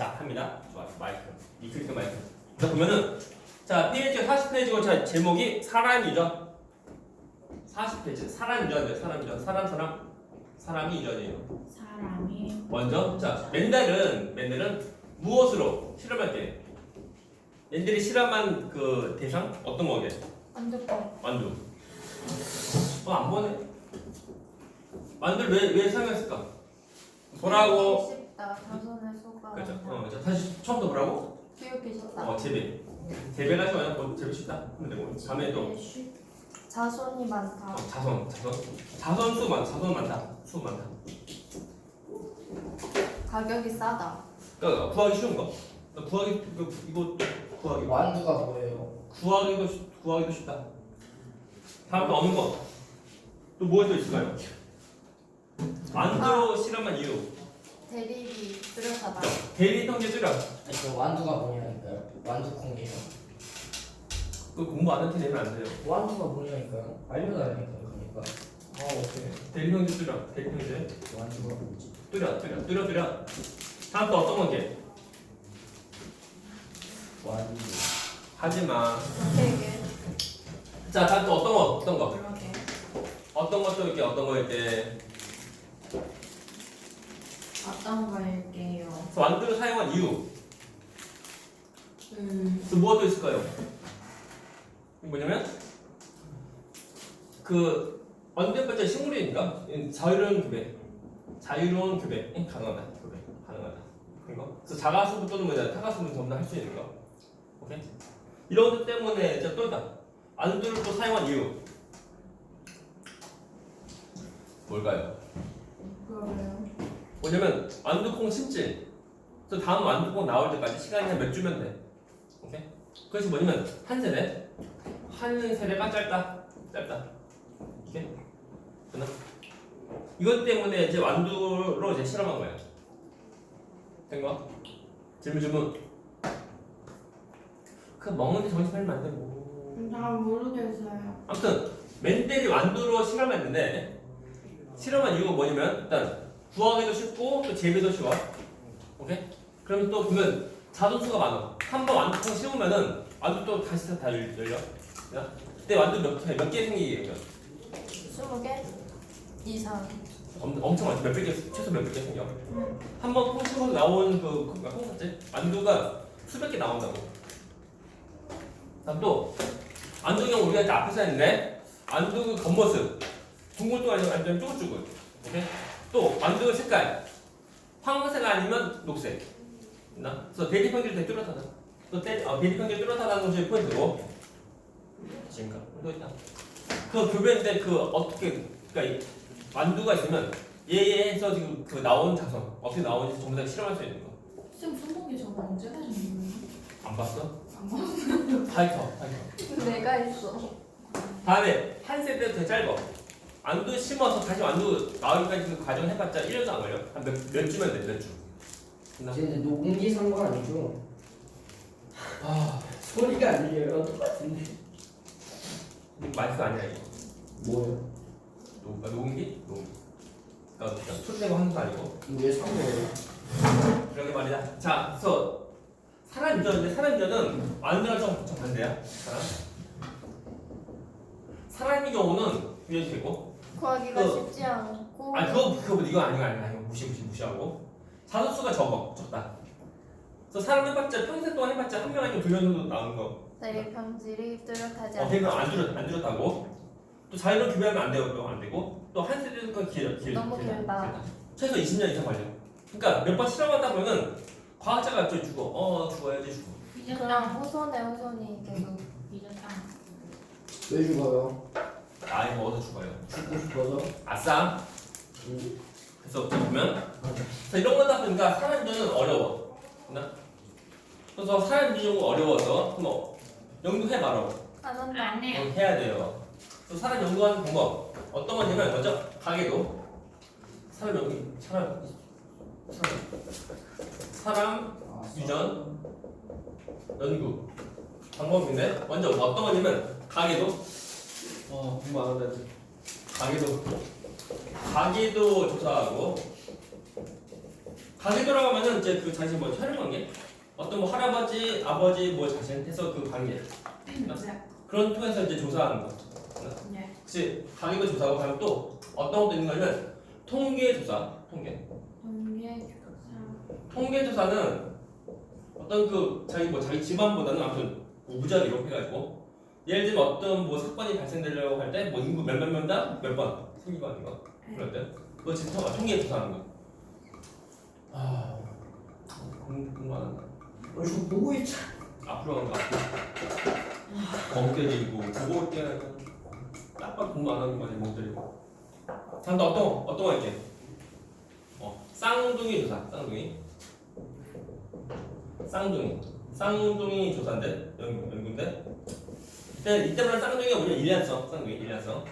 자, 합니다. 좋아요. 마이크. 이 클릭 마이크. 자, 보면은 자, 페이지 40페이지고 자, 제목이 사람이죠. 40페이지. 사람 유전이에요. 사람 유전. 사람 사람 사람이 유전이에요. 사람이 먼저 자, 맨날은 맨날은 무엇으로 실험할 때 얘들이 실험한 그 대상 어떤 거게? 완두콩 만두. 어, 안 보네. 만두를 왜, 왜 사용했을까? 보라고. 쉽다 자손의 수가 그렇죠. 어, 자, 다시 처음부터 보라고. 기억이 쉽다 어, 재배. 재배가 쉬워요. 뭐 재배 쉽다. 하면 되고. 다음에 또 자손이 많다 어, 자손, 자손. 자손 수 많, 자손 많다. 수 많다. 가격이 싸다 그러니까 구하기 쉬운 거. 그러니까 구하기 이거 이거 구하기 완두가 뭐예요? 구하기도 쉽- 구하기도 쉽다. 다음 또 어느 거? 또 뭐가 또 있을까요? 만두 실험한 이유. 대립이 뚜렷하다 대리 통계 줄여. 아니 그 완두가 뭐냐니까요? 완두콩이에요. 그 공부 안 할때 되면 안 돼요. 완두가 뭐냐니까요? 알려달라니까요. 그러니까 아 오케이. 대리 통계 줄여. 대리 통계. 완두가 뭐지? 뚜려 뚜려 뚜려 뚜려. 다음 또 어떤 건게? 완두. 하지마. 되게 자 다음 또 어떤 거 어떤 거? 그러게 어떤 것도 이렇게 어떤 거일 때 어떤 걸게요 그래서 완두를 사용한 이유. 음 그래서 무엇도 있을까요? 뭐냐면 그 언제까지 식물이니까 자유로운 교배, 자유로운 교배 응, 가능하다. 교배 가능하다. 그리고 그래서 자가수분 또는 뭐냐 타가수분 전부 다 할 수 있는 거. 오케이. 이런 것 때문에 이제 또다 안두를 또 사용한 이유 뭘까요? 그러게요 뭐냐면 완두콩 심질. 그래서 다음 완두콩 나올 때까지 시간이 한 몇 주면 돼. 오케이? 그래서 뭐냐면 한 세대, 한 세대가 짧다, 짧다. 오케이? 됐나? 이것 때문에 이제 완두로 이제 실험한 거야. 된 거? 질문 질문. 그 먹는데 정신 팔면 안 되고. 잘 모르겠어요 아무튼 맨델이 완두로 실험했는데 실험한 이유가 뭐냐면 일단 구하기도 쉽고 또 재배도 쉬워. 오케이? 그러면 또 보면 자동수가 많아. 한 번 완두콩 씌우면은 완두 또 다시 다 열- 열려. 야? 그때 완두 몇 개, 몇개 생기게 20개 이상 엄, 엄청 많지. 몇백 개, 최소 몇백 개 생겨. 음. 한번 콩 씌워서 나온 그, 그 콩팥지? 완두가 수백 개 나온다고. 다음 또, 안동형 우리가 이제 앞에서 했는데, 안두 그 겉모습. 둥글둥글 아니면 완전 쭈글쭈글. 오케이? 또, 안두 색깔. 황색 아니면 녹색. 나 그래서 대리평균 되게 뚜렷하다. 또 때, 어, 대리평균 뚜렷하다는 것이 포인트고. 지금가. 또 있다. 그 교배인데 그 어떻게, 그니까 이 만두가 있으면 얘에 해서 지금 그 나온 자성 어떻게 나오는지 전부 다 실험할 수 있는 거. 쌤 수목이 저거 언제 하는 안 봤어? 안 봤어 파이터, 파이터. 내가 있어 다음에 한 세대 더 짧아. 안두 심어서 다시 안두 나오기까지 그 과정 해봤자 1년도 안 걸려. 한 몇 몇 주면 돼, 몇 주. 나 근데 녹음기 산 거 아니죠? 아, 소리가 안 들려요. 똑같은데. 마이크 아니야 이거. 뭐요? 녹, 아, 녹음기? 녹음기. 그러니까 그냥 소리 내고 하는 거 아니고. 이거 왜산 거예요? 그러게 말이야. 자, 그래서 사람 유전인데 사람 유전은 안두랑 좀, 좀 반대야. 사람. 사람의 경우는 이렇게 되고 구하기가 그- 쉽지 않고 아 그거 그거 이거 아니고 아니고 아니고 무시 무시 무시하고 자소수가 적어 적다. 그래서 사람 해봤자 평생 동안 해봤자 한 명 아니면 두명 정도 나오는 거. 내 병질이 뚜렷하지 어, 않다 대가 안 줄였 안 줄였다고. 또 자유로운 교배하면 안 되고 안 되고 또 한 세대가 길어 길 너무 길다. 최소 20년 이상 걸려. 그러니까 몇 번 실험하다 보면 과학자가 또 죽어. 어 죽어야지 죽어. 그냥 후손의 후손이 계속 왜 죽어요? 나이 먹어서 죽어요. 죽고 싶어서? 아싸. 음. 그래서 보면 자, 이런 거다 보니까 사람 유전은 어려워. 나? 그래서 사람 유전이 어려워서 뭐 연구해 봐라. 안 한다 어, 해야 돼요. 또 사람 연구하는 방법 어떤 거냐면 먼저 가게도 사람 연구 사람 사람 아, 유전 연구 방법인데 먼저 어떤 거냐면 가게도 어 공부 안 한다지. 가게도. 가게도 조사하고. 가게 돌아가면은 이제 그 자신 뭐 혈연 관계? 어떤 뭐 할아버지 아버지 뭐 자신 해서 그 관계. 네. 그런 통해서 이제 조사하는 거. 네. 혹시 가계도 조사하고 가면 또 어떤 것도 있는 거냐면 통계 조사 통계. 동계 교사. 통계 조사는 어떤 그 자기 뭐 자기 집안보다는 아무튼 무작위로 해가지고 예를 들면 어떤 뭐 사건이 발생되려고 할 때 뭐 인구 몇몇 명당 몇 번 생기고 하는 거 그럴 때 그거 지금 통- 통계 조사하는 거. 아 공- 공부 안 한다. 어, 이거 보고 있자. 앞으로 가는 거 앞으로 멍 때리고 보고 올 때는 딱딱 공부 안 하는 거지 멍 때리고. 다음 또 어떤 거, 어떤 거 할게. 어 쌍둥이 조사 쌍둥이. 쌍둥이 쌍둥이 조사인데 연, 연구인데 근데 이때만 쌍둥이가 우리가 일란성 쌍둥이 일란성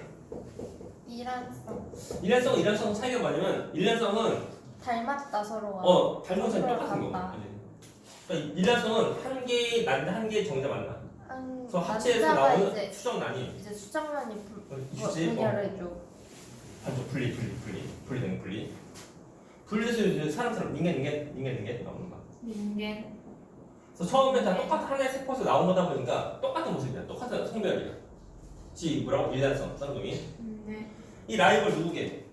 일란성. 일란성 일란성 차이가 뭐냐면 일란성은 닮았다 서로가. 어 닮은 사람 서로 똑같은 거 같다. 그지? 그러니까 일란성은 한개 난자 한개 정자 만나 한 그래서 남자가 나오는 이제 수정 난이 이제 수정란이 분- 어, 어, 이지 어, 분열해줘. 반전 분리 분리 분리 분리되는 분리 분리해서 이제 사람처럼 인간 인간 인간 인간 나오는 거야 민겐. 그래서 처음에 다 똑같은 하나의 세포에서 나온 거다 보니까 똑같은 모습이야. 똑같은 성별이야. 지 뭐라고? 일란성. 쌍둥이. 네. 이 라이벌 누구게?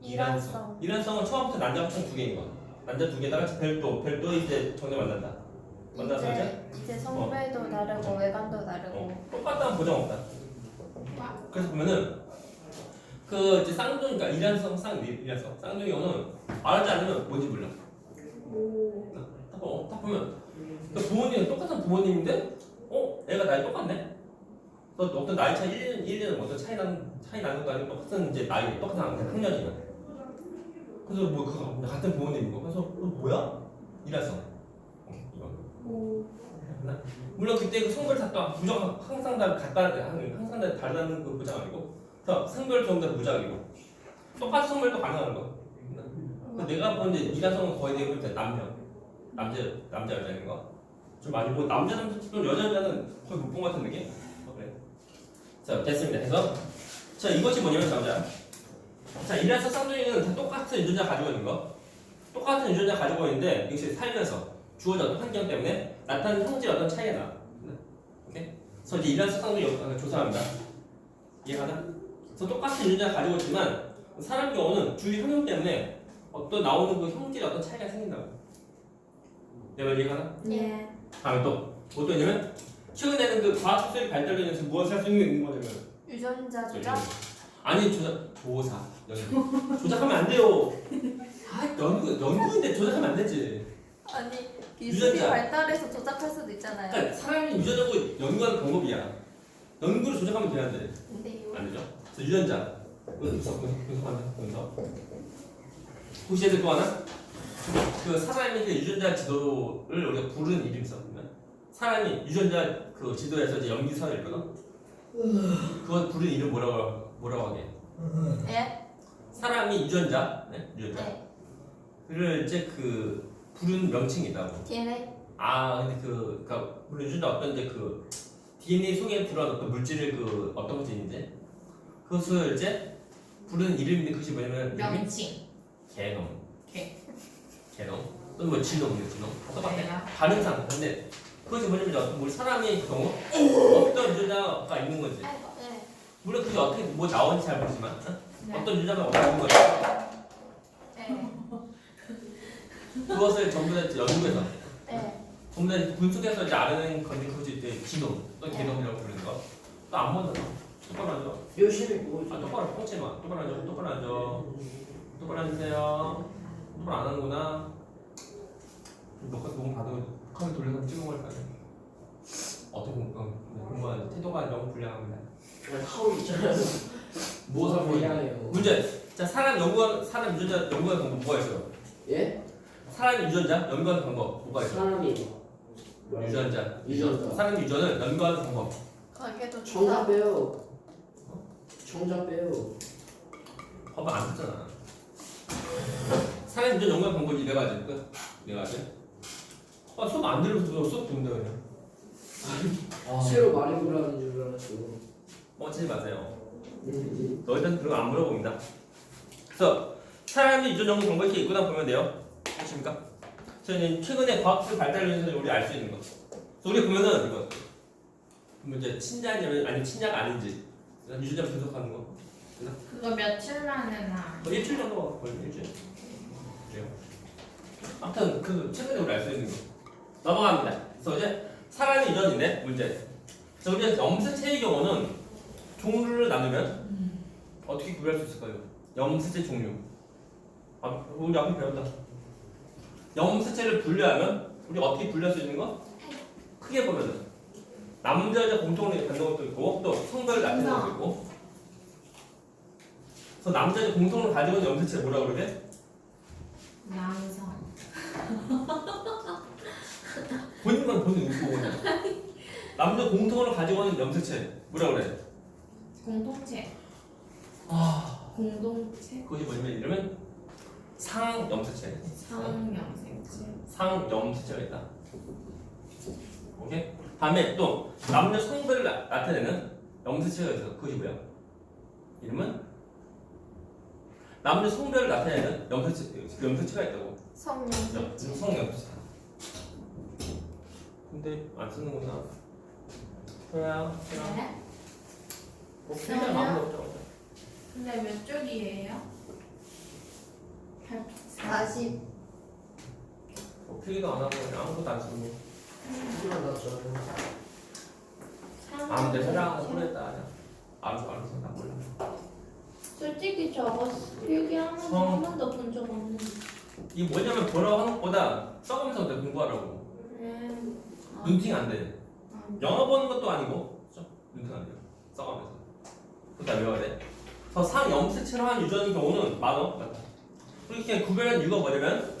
일란성. 일란성은 처음부터 남자 합성 두 개인 거야. 남자 두 개다가 별도 별도 이제 정자 만난다. 만나서 이제 이제 이제 성별도 다르고 외관도 다르고. 어, 똑같다는 보장 없다. 그래서 보면은 그 이제 쌍둥이 그러니까 일란성 쌍 일란성. 쌍둥이 오는 알지 않으면 뭔지 몰라. 오. 딱, 어, 딱 보면 그 부모님은 똑같은 부모님인데 어 애가 나이 똑같네? 또 어떤 나이 차이 1년 1년 어떤 차이 나는 차이 나는 거 아니고 똑같은 이제 나이 똑같은 학년이면. 그래서 뭐 그거 같은 부모님이고 그래서 어, 뭐야? 이거 오. 물론 그때 그 성별 탓도 무조건 항상 다 같다 항상 다 다르다는 그 보장 아니고. 그래서 성별 다 무작위고. 똑같은 성별도 가능한 거. 근데 내가 본 이제 이라성은 거의 대부분 남녀 남자 남자 여자인 거. 좀 많이 뭐 남자 남자 또 여자 여자는 거의 못본것 같은 느낌. 어, 그래. 자 됐습니다. 그래서 자 이것이 뭐냐면 자자. 자 일란성 쌍둥이는 다 똑같은 유전자 가지고 있는 거. 똑같은 유전자 가지고 있는데 역시 살면서 어떤 환경 때문에 나타나는 형질 어떤 차이가 나. 그래서 이제 일란성 쌍둥이 여- 조사합니다. 이해가나? 그래서 똑같은 유전자 가지고 있지만 사람 경우는 주위 환경 때문에 어떤 나오는 그 형질에 어떤 차이가 생긴다고. 내말 이해가나? 예. 다음에 또, 있냐면, 최근에는 그 과학 수술이 발달되면서 무엇을 할 수 있는 거냐면, 유전자 조작. 아니, 조작, 조사, 연구. 조작하면 안 돼요. 아, 연구, 연구인데 조작하면 안 되지. 아니 기술이 유전자. 발달해서 조작할 수도 있잖아요. 그러니까 사람이 유전자고 연구하는 방법이야. 연구를 조작하면 되는데, 근데 이거 안 되죠? 그래서 유전자. 분석, 분석, 분석한다, 분석. 혹시 얘들 또 하나? 그 사람이 그 유전자 지도를 우리가 부르는 이름이 있어. 보면 사람이 유전자 그 지도에서 이제 염기서를 있거든. 그거 부르는 이름 뭐라고 뭐라고 하게? 예? 사람이 유전자, 네? 유전자. 네. 를 이제 그 부르는 명칭이 있다고. DNA. 아 근데 그 그러니까 물론 유전자 어떤 이제 그 DNA 속에 들어간 어떤 물질을 그 어떤 있는데 그것을 이제 부르는 이름인데 그것이 뭐냐면 명칭. 개놈. 개. 개놈. 또는 뭐 진놈이요 진놈. 똑같아. 내가. 반응상. 근데 그것이 뭐냐면 이제 어떤 우리 사람의 경우 어떤 유전자가 있는 거지. 아이고. 네. 물론 그게 어떻게 뭐 나오는지 잘 모르지만 어? 네. 어떤 유전자가 어떻게 있는 거지. 네. 그것을 전부 다 이제 연구해서 네. 전부 다 분석해서 이제 알아낸 건데 그것이 이제 기놈, 또 개놈이라고 부르는 거. 또안 보잖아. 똑바로 앉아. 열심히. 아 똑바로 뻥치 마. 똑바로 앉아. 똑바로 앉아. 똑바로 앉으세요. 똑바로 안 하는구나. 녹화 녹음 받으면 카메라 돌려서 찍은 걸 봐야 돼. 어떻게 공, 어, 공부하는 태도가 너무 불량합니다. 정말 있잖아요. 무엇을? 미안해요. 문제. 자 사람 연구한 사람 유전자 연구하는 방법 뭐가 있어요? 예? 사람 유전자 연구하는 방법 뭐가 있어요? 사람이 유전자. 유전자. 사람 유전을 연구하는 방법. 가게도 정답. 빼요. 정답 빼요. 봐봐 안 듣잖아. 사람 유전 연구하는 방법이 네 가지. 끝. 네 가지. 아 수업 안 들으면서 수업 듣는다 그냥. 새로 말해보라는 줄 알았어. 뻥치지 마세요. 음, 너희들은 그런 거안 물어봅니다. 그래서 사람이 유전 연구 방법이 이렇게 있구나 보면 돼요. 아십니까? 저는 최근에 과학술 발달을 해서 우리 알 수 있는 거. 그래서 우리 보면은 이거 문제 친자냐면 아니 친자가 아닌지 유전자 분석하는 거. 그거 며칠 만에 나. 거의 일주일 정도 걸려 일주일. 그래요. 아무튼 그 최근에 우리 알 수 있는 거 넘어갑니다. 그래서 이제 사람의 유전인데 문제. 그래서 우리 염색체의 경우는 종류를 나누면 어떻게 구별할 수 있을까요? 염색체 종류. 아, 우리 앞에 배웠다. 염색체를 분류하면 우리 어떻게 분류할 수 있는 거? 크게 보면은 남자 여자 공통으로 갖는 것도 있고 또 성별을 나타내는 것도 있고. 그래서 남자 여자 공통으로 가지고 있는 염색체 뭐라 그러게? 남성. 본인만 본인 웃고 그냥. 남자 공통으로 가지고 있는 염색체 뭐라 그래? 공동체. 아 공동체. 그것이 뭐냐면 이러면 상염색체. 상영생체. 상염색체가 있다. 오케이? 다음에 또 남녀 성별을 나, 나타내는 염색체가 있어. 그것이 뭐야? 이름은 남녀 성별을 나타내는 염색체, 염색체가 있다고. 성령. 성염색체. 근데 안 쓰는구나. 소야, 소야. 네. 뭐 필요한 마음도 없죠. 근데 몇 쪽이에요? 40. 뭐 필기도 안 하고 그냥 아무것도 안 쓰고. 필요한 났잖아요. 아무 데 사랑하고 그냥. 알았어 알았어 나 몰라. 솔직히 저거 필기하면서 성. 한 번도 본 적 없는데. 이게 뭐냐면 뭐라고 하는 것보다 써가면서 내 공부하라고. 음. 눈팅 안 돼. 영어 보는 것도 아니고 써. 눈팅 안 돼요. 써가면서. 그다 외워야 돼. 그래서 상염색체로 한 유전의 경우는 많어. 맞다. 그렇게 구별하는 이유가 뭐냐면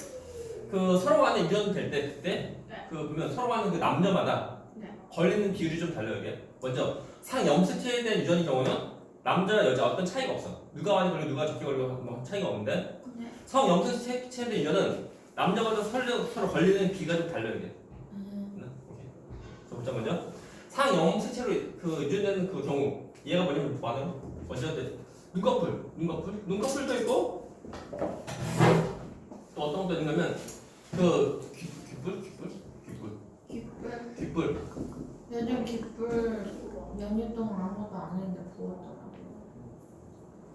그 서로 간에 유전 될 때 그때 네. 그 보면 서로 간에 그 남녀마다 네. 걸리는 비율이 좀 달라요 이게. 먼저 상염색체에 대한 유전의 경우는 남자 여자 어떤 차이가 없어. 누가 많이 걸리고 누가 적게 걸리고 뭐 차이가 없는데 네. 성염색체에 대한 유전은 남녀마다 서로, 서로 걸리는 비가 좀 달라요 이게. 음. 네, 오케이. 자, 보자 먼저 상염색체로 그 유전되는 그 경우 얘가 뭐냐면 뭐하는 먼저 때 눈꺼풀, 눈꺼풀, 눈꺼풀도 있고 또 어떤 것도 있냐면 그 귀, 귓불, 귓불, 귓불, 기쁠. 귓불. 요즘 기쁠 연휴 동안 아무것도 안 했는데 부었더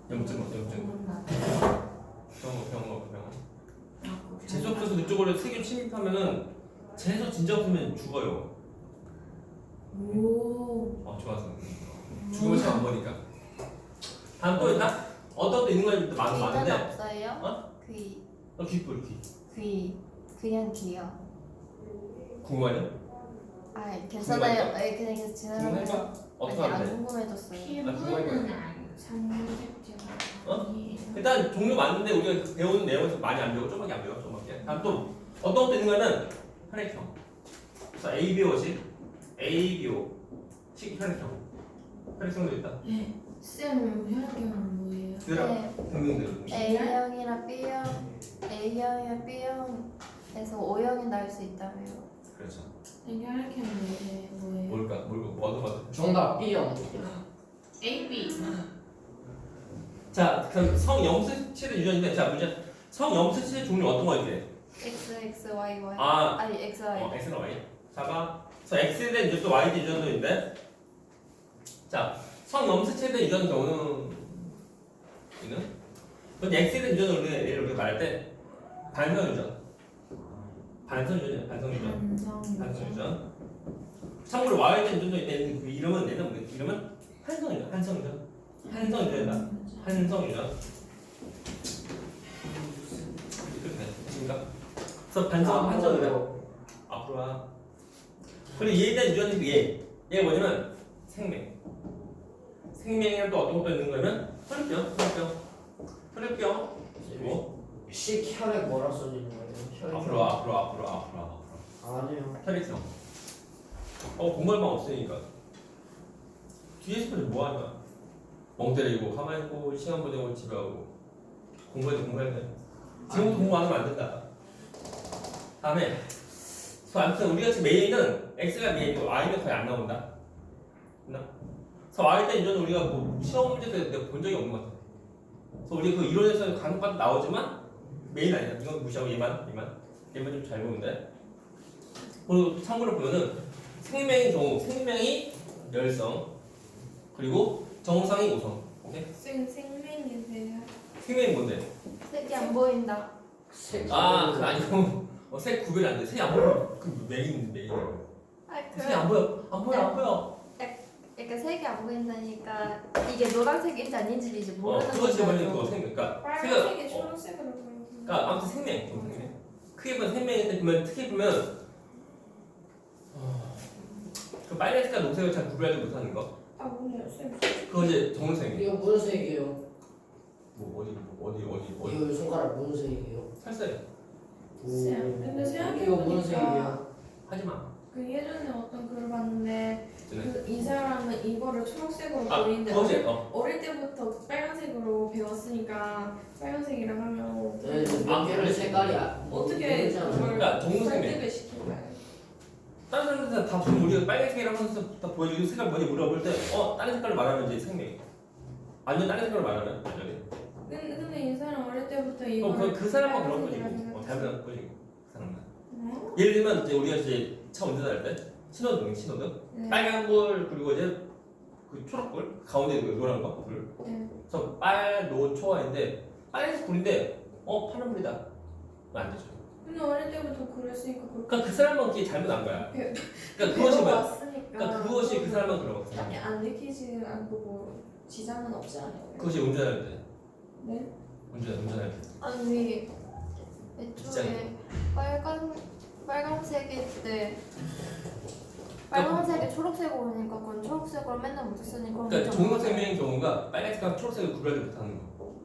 염증, 염증. 부었나? 병원, 병원, 병원. 아, 그거 재수 없어서 그쪽으로 세균 침입하면은 재수 진짜 없으면 죽어요. 오. 아 좋아서 죽으면 처음 안 보니까. 다음 또 있나? 어떤 것도 있는 거는 많, 귀는 많은데. 없어요? 어? 귀. 어 귓불, 귀. 귀. 그냥 귀요. 궁금하냐? 아, 괜찮아요. 예, 그냥 계속 지나가면서. 어떻게 아니, 하면 돼? 안 궁금해졌어요. 피부는 안 상색제가 어? 일단 종류 많은데 우리가 그 배우는 내용에서 많이 안 배우고 좀밖에 안 배워 좀밖에 다음 또 어떤 것도 있는 거는 혈액형 그래서 ABO식 ABO식 혈액형 혈액형도 있다 네. 쌤 혈액형은 뭐예요? 그들아 네. 등등등 A형이랑 B형, A형이랑 B형에서 O형이 나올 수 있다며요. 그렇죠 쌤 혈액형은 뭐예요? 뭘까 뭘까 뭐도 봐도 정답 B형. AB. 자 그럼 성염색체의 유전인데 자 문제 성염색체의 종류 어떤 거 있게 X, X, Y, Y. 아 아니, X, Y. 어, X랑 Y. 자가 그래서 X에 대한 유전도 Y에 대한 유전도 있는데 자 성염색체에 대한 유전의 경우는 있는 근데 X에 대한 유전을 우리가 예를 우리가 말할 때 반성 유전 반성 유전이야 반성 유전 반성. 유전 참고로 Y에 대한 유전도 있는데 그 이름은 뭐냐? 이름은 한성 유전 한성 유전 한성 유전이다 한성 유전 이렇게 됐습니까? 그래서 반성 한성 유전 앞으로 와. 그리고 얘에 대한 유전이 얘. 얘가 뭐냐면 생명. 생명에는 또 어떤 것도 있는 거냐면 혈액병, 혈액병, 혈액병. 그리고 식 혈액 뭐라 써지는 거예요? 앞으로 와, 앞으로 와, 앞으로 와, 앞으로 와. 아니요. 혈액형. 어 공부할 방 없으니까. 뒤에서 뭐 하냐? 멍 때리고 가만히 있고 시간 보내고 집에 가고 공부해도 공부해야 돼. 지금부터 공부 안 하면 안 된다. 다음에 그래서 아무튼 우리가 지금 메인은 X가 메인이고 Y는 거의 안 나온다. 됐나? 그래서 Y 때 이전 우리가 뭐 시험 문제 때 내가 본 적이 없는 것 같아. 그래서 우리 그 이론에서 간혹가다 나오지만 메인 아니야. 이건 무시하고 얘만 얘만 얘만 좀잘 돼. 그리고 참고로 보면은 생명의 경우 생명이 열성 그리고 정상이 오성. 오케이? 생 생명이세요? 생명이 뭔데? 색이 안 보인다. 색 아, 그 아니고 어, 색 구별이 안 돼. 색이 안 보여. 그 메인 메인. 아, 그 색이 안 보여. 안 보여. 안 보여. 그러니까 색이 안 보인다니까 이게 노란색인지 아닌지 이제 어, 모르는 거죠. 그 생명. 그러니까 빨간색이 색을 어, 초록색으로 보이는. 그러니까 아무튼 생명, 좀 생명. 크게 보면 생명인데 보면 특히 보면 어, 그 빨간 색깔 녹색을 잘 구별하지 못하는 거. 아 오늘 쌤. 그거 이제 정색이에요. 이거 무슨 색이에요? 뭐 어디 뭐 어디 어디 어디 이거 손가락 무슨 색이에요? 살살 쌤, 근데 생각해보니까- 이거 무슨 색이에요? 하지 마. 그 예전에 어떤 글을 봤는데 네. 그 이 사람은 이거를 초록색으로 아, 보이는데. 어릴, 어. 어릴 때부터 빨간색으로 배웠으니까 빨간색이라 하면 네, 몇 아, 개를. 색깔이 아- 어떻게? 그걸 그러니까. 설득을 시킬까요? 다른 사람들은 다 무슨 우리가 빨간색이라고 하면서 다 보여주고 색깔 뭐지 물어볼 때 어 다른 색깔을 말하면 이제 생명. 완전 다른 색깔을 말하면 완전히. 근데, 근데 이 사람 어릴 때부터 그럼 이거를 그, 그 사람만 그런 거지. 빨간색이라 어, 생각했어. 잘못한 거지. 그 사람만. 네? 예를 들면 이제 우리가 이제 차 운전할 때 신호등 신호등 네. 빨간 불 그리고 이제 그 초록 불 가운데 그 노란 거 불. 네. 그래서 빨, 노, 초인데 빨간색 불인데 어 파란 불이다. 안 되죠. 근데 어릴 때부터 그랬으니까 그렇게 그러니까 그 사람만 그게 잘못한 거야. 배- 그러니까 그것이 뭐야? 배워왔으니까 그러니까 그것이 그 사람만 그런 거야. 아니 안 느끼지 않고 뭐 지장은 없지 않아요? 그것이 운전할 때. 네? 운전 운전할 때. 아니 애초에 빨간 빨간색일 때 빨간색이 초록색으로 오니까 그건 초록색으로 맨날 묻었으니까 그러니까 종로생명의 경우가 빨간색과 초록색을 구별하지 못하는 거.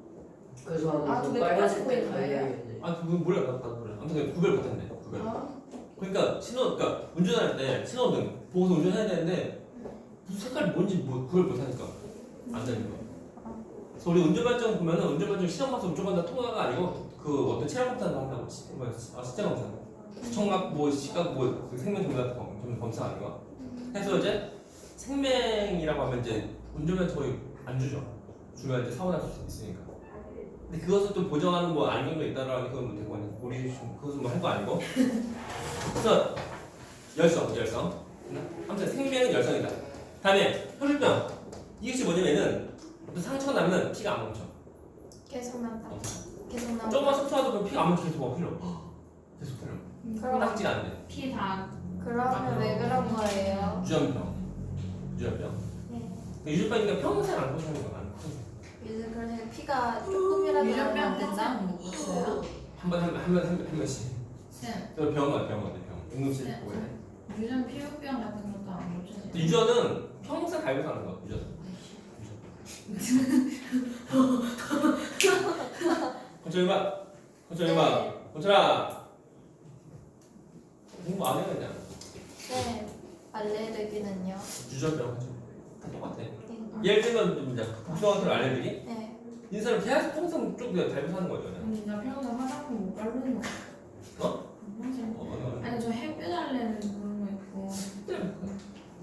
그래서 아, 근데 빨간색 똑같이 보이는 다 거예요? 아 그건 몰라 나도 나도 몰라. 아무튼 구별 못한대. 구별. 아, 그러니까 신호 그러니까 운전할 때 신호등 보고서 운전해야 되는데 무슨 색깔이 뭔지 뭐 구별 못하니까 안 되는 거. 그래서 우리 운전반증 보면은 운전반증 시험 봐서 무조건 다 통과가 아니고 그 어떤 체력 검사를 한다고 시- 뭐야 아 시장 검사. 청각 뭐 시각 뭐그 생명 검사 검 검사 아니고. 해서 이제 생명이라고 하면 이제 운전면허 거의 안 주죠. 주면 이제 사고 날 수 있으니까. 근데 그것을 또 보정하는 뭐 안경도 있다라는 그건 뭐 되고 아니 우리 좀 그것은 뭐 할 거 아니고. 그래서 열성, 열성. 아무튼 생명은 열성이다. 다음에 혈류병. 이것이 뭐냐면은 또 상처가 나면 피가 안 멈춰. 계속 난다. 계속 난다. 조금만 상처라도 그럼 피가 안 멈춰 계속 막 흘러. 계속 흘러. 그럼 딱지가 안 돼. 피 다 그러면 왜 그런 거예요? 유전병. 유전병. 네. 유전병이니까 평생 안 고치는 거야. 요즘 그러니까 피가 조금이라도 유전병 안 된다. 된다는 거 못했어요? 한번 한번 한번 한 번씩. 쌤또 병원 병원 병원. 응급실 네. 보고 해. 유전 피부병 같은 것도 안 고쳐져요? 유전은 평생 갈고 사는 거. 유전. 건철이 봐. 건철이 봐. 건철아. 공부 안 해, 그냥. 네. 알레르기는요? 유전병 하죠. 다 똑같아. 네. 예를 들면 이제 국소한테 알레르기. 네. 인사를 계속 평생 쭉 그냥 달고 사는 거예요. 그냥. 아니 나 평소 화장품 못 바르는 거. 어? 평생. 어, 어, 어. 아니 저 햇볕 알레르기 그런 거 있고.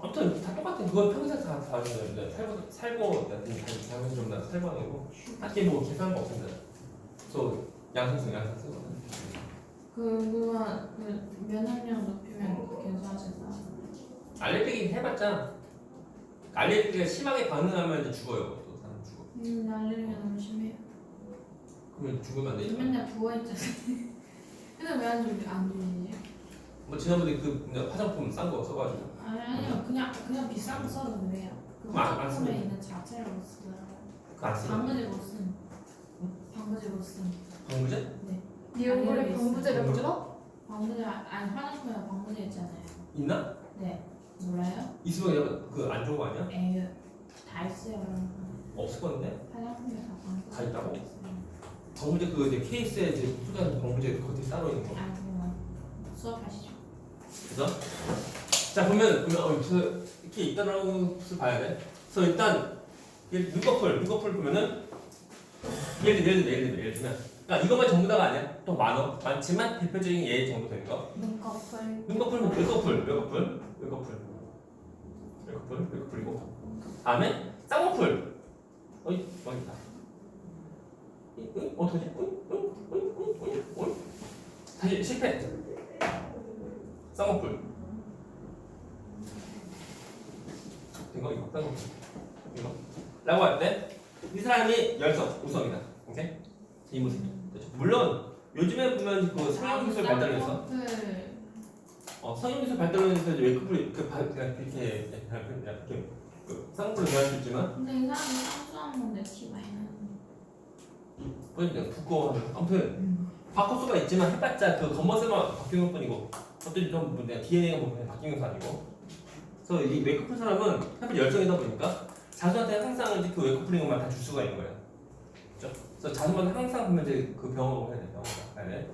아무튼 다 똑같아. 그건 평생 다 다는 건데 살고 살고 잘못 좀나 살고 하는 거고. 딱히 뭐 계산한 거 없습니다. 저 양성성 양성성. 그거 그 면역력 높이면 괜찮아진다. 알레르기 해봤자 알레르기가 심하게 반응하면 이제 죽어요. 또 사람 죽어. 음 알레르기가 너무 심해요. 그러면 죽으면 안 되니까. 맨날 부어 있잖아. 근데 왜안 좋지? 안 좋지? 뭐 지난번에 그 그냥 화장품 싼 거 써가지고 아니 아니요 그냥 그냥 비싼 거 써도 돼요. 그 그럼 안- 안 화장품에 있는 쓰더라고요. 그거 안 쓰는 방부제 못 쓴. 방부제 못 쓴. 방부제? 네 얼굴에 방부제를 방부제? 불러? 방부제 아니 화장품에 방부제 있잖아요. 있나? 네 몰라요? 있으면 그냥 그 안 좋은 거 아니야? 에휴 다 있어요. 그런. 없을 건데 화장품에 다 방부제. 다 있다고? 있어요. 방부제 그 이제 케이스에 이제 쏟아진 방부제 그것들이 따로 있는 거. 아이고 수업하시죠. 그래서 자 보면 보면 어 그, 이렇게 있다라는 것을 봐야 돼. 그래서 일단 얘 눈꺼풀 눈꺼풀 보면은 예를 들면 예를 들면 예를 들면 예를 들면 그러니까 이것만 전부 다가 아니야. 또 많어 많지만 대표적인 얘 정도 되는 거. 눈꺼풀. 눈꺼풀은 외꺼풀 외꺼풀 외꺼풀 외꺼풀 외꺼풀이고 다음에 쌍꺼풀 어이. 응? 어떡하지? 다시 실패. 쌍꺼풀. 이거 이거 쌍꺼풀. 이거. 라고 할 때 이 사람이 열성, 우성이다. 오케이? 이 모습. 그렇죠. 물론 요즘에 보면 그 성형기술 발달해서 쌍꺼풀. 어, 성형기술 발달하면서 이제 웨이크풀이 그 바- 그냥 이렇게 이렇게 이렇게 그 쌍꺼풀을 변할 수 있지만. 근데 이 사람이 쌍수한 건데 티 많이 나는. 그러니까 두꺼워하면 아무튼 바꿀 수가 있지만 해봤자 그 겉모습만 바뀐 것 뿐이고 어떤 좀 문제 DNA가 뭐 그냥 바뀐 것도 아니고. 그래서 이 웨이크풀 사람은 하필 열성이다 보니까 자손한테 항상 이제 그 웨이크풀인 것만 다 줄 수가 있는 거예요. 그렇죠? 그래서 자손만 항상 보면 이제 그 병원을 해야 돼 병원 가야 돼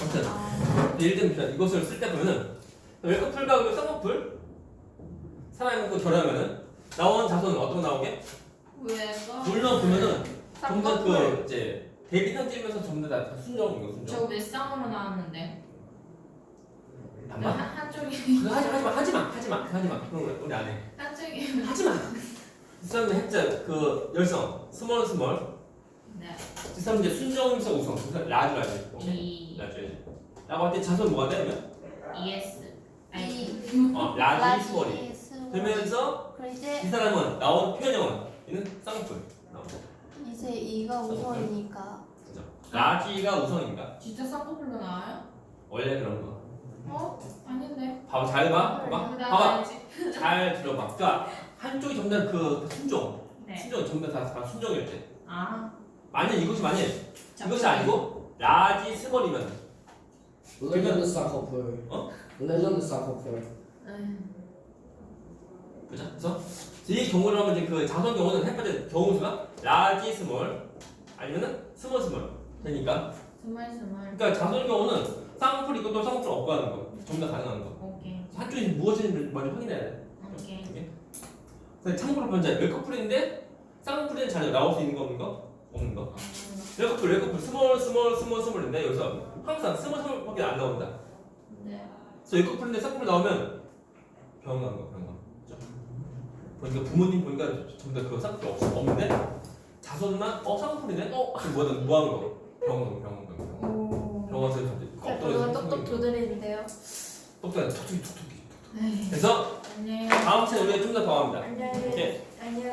아무튼 예를 들면 이것을 쓸 때 보면은 웨이크풀과 그 쌍꺼풀 사람이 그 결합하면은 나온 자손은 어떤 거 나오게? 왜가? 물론 보면은 점점. 그 이제 데뷔 현지면서 전부 다 순정이고 순정. 저 외쌍으로 나왔는데. 반만. 한 한쪽이 그거 하지 마, 하지 마, 하지 마, 하지 마, 하지 마. 그런 거 우리 안 해. 한쪽이. 하지 마. 이 사람은 핵자 그 열성, 스몰 스몰. 네. 이 사람은 이제 순정이면서 우성. 그래서 라주 라주. E 라주. 라고 할 때 자손 뭐가 되면 ES. 아니. 이 어. 라지 스몰. 되면서 그럼 이 이제 사람은 나온 표현형은 얘는 쌍꺼풀. 나오죠. 이제 이가 우선이니까 그죠? 라지가 우성인가? 진짜 쌍꺼풀로 나와요? 원래 그런 거. 어? 아닌데. 봐봐, 잘 봐. 봐봐. 나 봐봐. 알지. 잘 들어봐. 그러니까 한쪽이 전부 다그 순종. 네. 순정 전부 다, 다 순정일 때. 아. 만약 이것이 만약 이것이 아니고 라지 스몰이면 레전드 쌍꺼풀. 어? 레전드 쌍꺼풀. 음. 그죠? 그래서 이 경우를 하면 이제 그 자손 경우는 햇볕의 경우수가 라지 스몰 아니면은 스몰 스몰 되니까 스멀스멀. 그러니까 자손 경우는 쌍꺼풀 있고 또 쌍꺼풀 없고 하는 거 전부 다 가능한 거 오케이. 한쪽이 무엇인지 먼저 확인해야 돼 오케이. 그래서 참고로 보면 이제 웨커풀인데 쌍꺼풀이 잘 나올 수 있는 겁니까? 없는 거 어, 웨커풀 웨커풀 스몰 스몰 스몰 스몰인데 여기서 항상 스몰 스몰밖에 안 나온다 네. 그래서 웨커풀인데 쌍꺼풀 나오면 병원 가는 거 병원 그죠? 보니까 부모님 보니까 전부 다그 쌍꺼풀 없, 없는데 자손만 어 쌍꺼풀이네? 어? 뭐하는 뭐 하는 거? 병원 병원 병원 병원 오. 병원 가서 이제 자, 그거 엎드려서 똑똑 두드리는데요 똑똑해 톡톡이 톡톡이 에이. 그래서 안녕. 다음 시간에 우리가 좀더 더 합니다 안녕히 네. 안녕